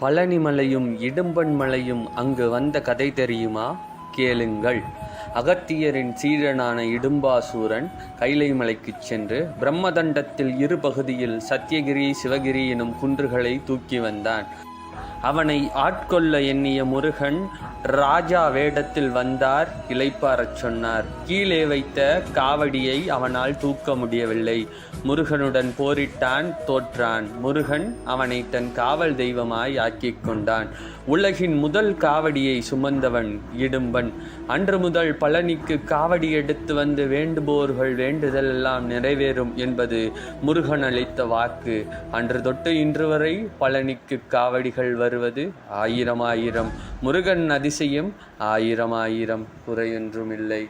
பழனிமலையும் இடும்பன்மலையும் அங்கு வந்த கதை தெரியுமா? கேளுங்கள். அகத்தியரின் சீடனான இடும்பாசூரன் கைலை மலைக்குச் சென்று பிரம்மதண்டத்தில் இரு பகுதியில் சத்தியகிரி சிவகிரி எனும் குன்றுகளை தூக்கி வந்தான். அவனை ஆட்கொள்ள எண்ணிய முருகன் ராஜா வேடத்தில் வந்தார் இளைப்பாறச் சொன்னார். கீழே வைத்த காவடியை அவனால் தூக்க முடியவில்லை. முருகனுடன் போரிட்டான் தோற்றான். முருகன் அவனை தன் காவல் தெய்வமாய் ஆக்கிக் கொண்டான். உலகின் முதல் காவடியை சுமந்தவன் இடும்பன். அன்று முதல் பழனிக்கு காவடி எடுத்து வந்து வேண்டுபோர்கள் வேண்டுதல் எல்லாம் நிறைவேறும் என்பது முருகன் அளித்த வாக்கு. அன்று தொட்டு இன்று வரை பழனிக்கு காவடிகள் வருவது ஆயிரம் ஆயிரம். முருகன் அதிசயம் ஆயிரம் ஆயிரம். குறையொன்றும் இல்லை